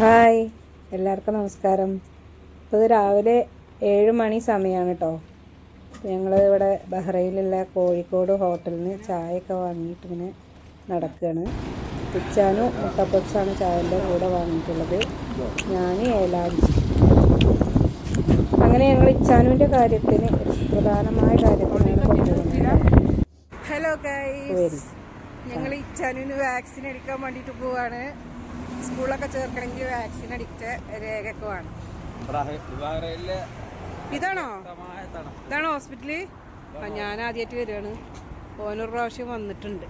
Hi. എല്ലാവർക്കും നമസ്കാരം. ഇപ്പോൾ ഇത് രാവിലെ ഏഴ് മണി സമയമാണ് കേട്ടോ ഞങ്ങൾ ഇവിടെ ബഹ്റൈനിലുള്ള കോഴിക്കോട് ഹോട്ടലിൽ നിന്ന് ചായയൊക്കെ വാങ്ങിയിട്ട് ഇങ്ങനെ നടക്കുകയാണ് പിച്ചാനും മുട്ടപ്പപ്സാണ് ചായന്റെ കൂടെ വാങ്ങിയിട്ടുള്ളത്. ഞാൻ ഏലാഞ്ചി. അങ്ങനെ ഞങ്ങൾ ഇച്ചാനുവിന്റെ കാര്യത്തിന് പ്രധാനമായ കാര്യത്തിനാണ് കൊണ്ടുവരുന്നത് ഹലോ ഞങ്ങൾ ഇച്ചാനുവിന് വാക്സിൻ എടുക്കാൻ വേണ്ടിയിട്ട് പോവാണ്. സ്കൂളൊക്കെ ചേർക്കണമെങ്കിൽ വാക്സിൻ അടിച്ച രേഖയൊക്കെ വേണം. ഇതാണോ? ഇതാണോ ഹോസ്പിറ്റൽ? ഞാൻ ആദ്യമായിട്ട് വരികയാണ്. ഓനൊരു പ്രാവശ്യം വന്നിട്ടുണ്ട്.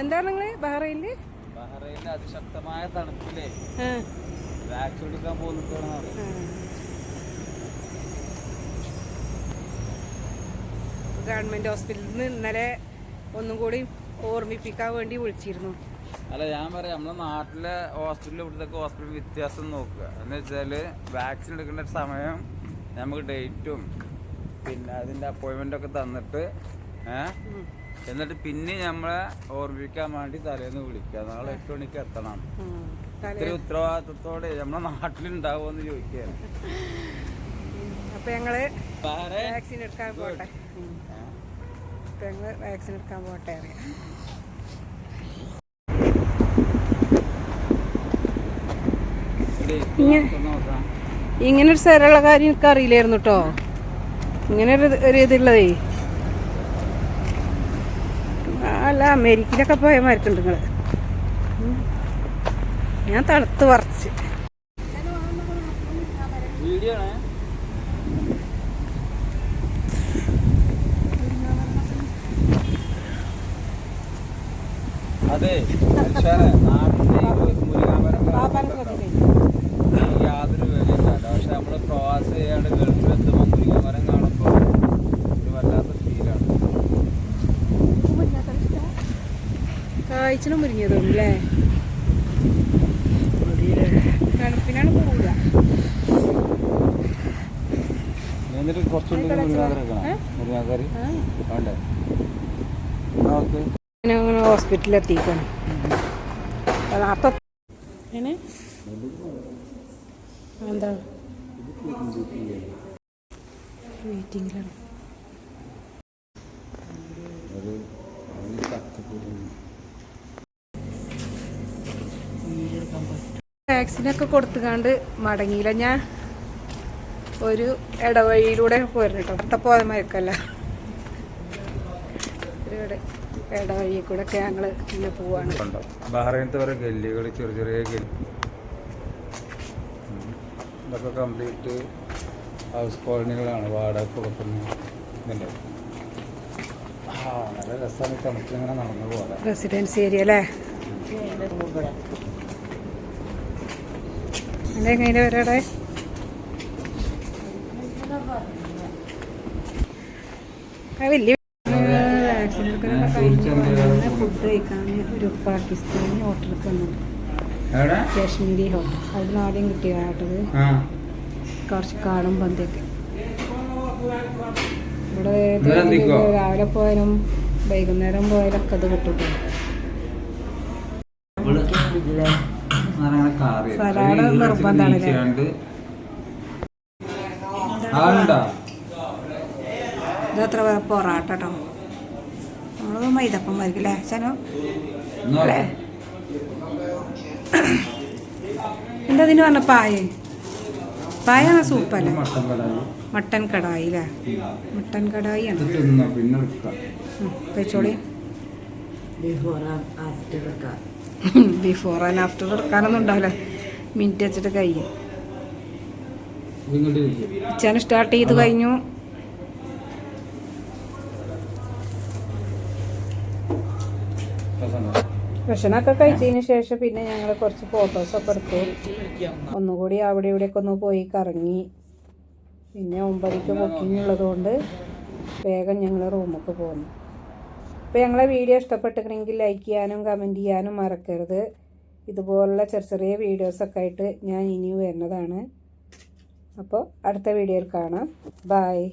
എന്താണ് നിങ്ങൾ ബഹ്റൈനിൽ? ബഹ്റൈനിലെ അതിശക്തമായ തണുപ്പിലെ വാക്സിൻ എടുക്കാൻ പോകുന്നതാണ് ഗവൺമെന്റ് ഹോസ്പിറ്റലിൽ നിന്ന് ഇന്നലെ ഒന്നും കൂടി ഓർമ്മിപ്പിക്കാൻ വേണ്ടി വിളിച്ചിരുന്നു. അല്ല ഞാൻ പറയാം നമ്മളെ നാട്ടിലെ ഹോസ്പിറ്റലിൽ ഇവിടുത്തെ ഹോസ്പിറ്റൽ വ്യത്യാസം നോക്കുക. എന്ന് വെച്ചാൽ വാക്സിൻ എടുക്കേണ്ട സമയം നമുക്ക് ഡേറ്റും പിന്നെ അതിന്റെ അപ്പോയിന്റ്മെന്റ് ഒക്കെ തന്നിട്ട് എന്നിട്ട് പിന്നെ നമ്മളെ ഓർമ്മിക്കാൻ വേണ്ടി തലേന്ന് വിളിക്കുക. നാളെ എട്ട് മണിക്ക് എത്തണം. ഇത്തിരി ഉത്തരവാദിത്തത്തോടെ നമ്മളെ നാട്ടിലുണ്ടാവുമെന്ന് ചോദിക്കുകയാണ്. അപ്പൊ ഞങ്ങൾ വാക്സിൻ എടുക്കാൻ പോട്ടെ. ഉം. ഞങ്ങൾ വാക്സിൻ എടുക്കാൻ പോട്ടെ അറിയാം ഇങ്ങനൊരു സരള കാര്യം എനിക്ക് അറിയില്ലായിരുന്നു കേട്ടോ ഇങ്ങനെ ഒരു ഇതുള്ളതേ അല്ല അമേരിക്കയിലൊക്കെ പോയ മരക്കുണ്ട് നിങ്ങൾ. ഞാൻ തണുത്ത് വറച്ച് വീഡിയോ അതെ മുരിഞ്ഞതും നാട്ടിലെ ഈ മുരിങ്ങാമരം കാണുമ്പോൾ യാതൊരു വിലയില്ല പക്ഷെ നമ്മൾ പ്രവാസി ചെയ്യാണ്ട് ഗൾഫിലെത്തുമ്പോൾ മുരിങ്ങാമരം കാണുമ്പോൾ ഒരു വല്ലാത്ത ഫീലാണ്. അല്ലേ? തണുപ്പിനാണ് പോവുക. എന്നിട്ട് കുറച്ചുണ്ടെങ്കിൽ മുരിങ്ങാക്കറി വെക്കണം മുരിങ്ങാക്കറി വേണ്ടേ? ഓക്കെ. ഞാൻ അങ്ങനെ ഹോസ്പിറ്റലിൽ എത്തിക്കണം അപ്പം എന്താ? വെയിറ്റിംഗിലാണ് വാക്സിനൊക്കെ കൊടുത്തുകാണ്ട് മടങ്ങിയില്ല. ഞാൻ ഒരു ഇടവഴിയിലൂടെ പോയിരുന്നു കേട്ടോ അത്ത പോയ മയക്കല്ല ഇട- ഇടവഴിയിൽ കൂടെ ഒക്കെ ഞങ്ങൾ ഇങ്ങനെ പോവാണ്. ബഹ്റൈനത്തെ വരെ ഗല്ലികൾ ചെറിയ ചെറിയ ഗല്ലി ഇതൊക്കെ കംപ്ലീറ്റ് ഹൗസ് കോളനികളാണ്. വാടക കൊടുക്കുന്ന ഇതല്ലേ നല്ല രസമാണ് തണുപ്പിലിങ്ങനെ നടന്നു പോകാൻ. റെസിഡൻസി ഏരിയ അല്ലേ? എന്റെ എങ്ങനെ വരടെ? വലിയ ഫുഡ് കഴിക്കാൻ ഒരു പാകിസ്ഥാനി ഹോട്ടലിൽ വന്നു എവിടെ? കാശ്മീരി ഹോട്ടൽ. അവിടുന്ന് ആദ്യം കിട്ടിയ കേട്ടത് ആ. കുറച്ച് കാടും പന്തിയൊക്കെ ഇവിടെ? രാവിലെ പോയാലും വൈകുന്നേരം പോയാലൊക്കെ അത് കിട്ടും സലാഡ് നിർബന്ധമാണ് ഇതത്ര പൊറാട്ട നമ്മൾ മൈദപ്പം വരിക അല്ലേ ചനോ അല്ലേ? എന്താ അതിന് പറഞ്ഞ പായ? പായ സൂപ്പല്ലേ? മട്ടൻ കടായി മട്ടൻ കടായി അല്ലേ മട്ടൻ കടായി ആണ് കഴിച്ചോളി ബിഫോർ ആൻഡ് ആഫ്റ്റർ എടുക്കാനൊന്നും ഉണ്ടാവില്ല. മിനിറ്റ് വെച്ചിട്ട് കഴിയും. ഇങ്ങോട്ട് സ്റ്റാർട്ട് ചെയ്ത് കഴിഞ്ഞു. ഭക്ഷണമൊക്കെ കഴിച്ചതിന് ശേഷം പിന്നെ ഞങ്ങൾ കുറച്ച് ഫോട്ടോസൊക്കെ എടുത്തു. ഒന്നുകൂടി അവിടെ ഇവിടെയൊക്കെ ഒന്ന് പോയി കറങ്ങി. പിന്നെ ഒമ്പതിക്ക് ബുക്കിംഗ് ഉള്ളതുകൊണ്ട് വേഗം ഞങ്ങൾ റൂമൊക്കെ പോന്നു. അപ്പോൾ ഞങ്ങളെ വീഡിയോ ഇഷ്ടപ്പെട്ടിട്ടുണ്ടെങ്കിൽ ലൈക്ക് ചെയ്യാനും കമന്റ് ചെയ്യാനും മറക്കരുത്. ഇതുപോലുള്ള ചെറിയ ചെറിയ വീഡിയോസൊക്കെ ആയിട്ട് ഞാൻ ഇനിയും വരുന്നതാണ്. അപ്പോൾ അടുത്ത വീഡിയോയിൽ കാണാം. ബായ്